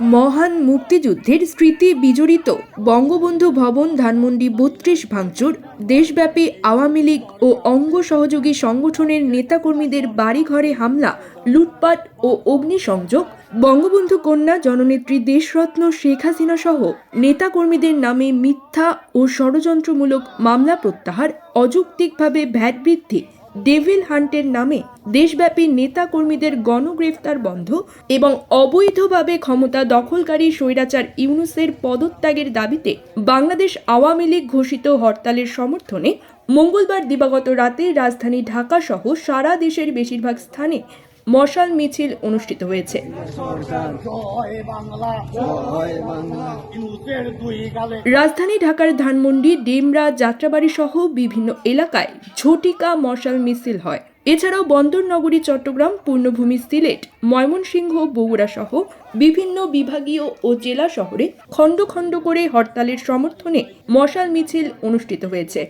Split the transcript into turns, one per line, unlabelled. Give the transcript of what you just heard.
মহান মুক্তিযুদ্ধের স্মৃতি বিজড়িত বঙ্গবন্ধু ভবন ধানমন্ডি বত্রিশ ভাঙচুর, দেশব্যাপী আওয়ামী লীগ ও অঙ্গ সহযোগী সংগঠনের নেতাকর্মীদের বাড়িঘরে হামলা, লুটপাট ও অগ্নিসংযোগ, বঙ্গবন্ধু কন্যা জননেত্রী দেশরত্ন শেখ হাসিনা সহ নেতাকর্মীদের নামে মিথ্যা ও ষড়যন্ত্রমূলক মামলা প্রত্যাহার, অযৌক্তিকভাবে ভ্যাট বৃদ্ধি ডেভিল হান্টের নামে দেশব্যাপী নেতা কর্মীদের গণগ্রেফতার বন্ধ এবং অবৈধভাবে ক্ষমতা দখলকারী স্বৈরাচার ইউনুসের পদত্যাগের দাবিতে বাংলাদেশ আওয়ামী লীগ ঘোষিত হরতালের সমর্থনে মঙ্গলবার দিবাগত রাতে রাজধানী ঢাকা সহ সারা দেশের বেশিরভাগ স্থানে মশাল মিছিল অনুষ্ঠিত হয়েছে। রাজধানী ঢাকার ধানমন্ডি ডেমরা যাত্রাবাড়ি সহ বিভিন্ন এলাকায় ঝটিকা মশাল মিছিল হয়। এছাড়াও বন্দরনগরী চট্টগ্রাম, পূর্ণভূমি, সিলেট, ময়মনসিংহ, বগুড়া সহ বিভিন্ন বিভাগীয় ও জেলা শহরে খণ্ড খণ্ড করে হরতালের সমর্থনে মশাল মিছিল অনুষ্ঠিত হয়েছে।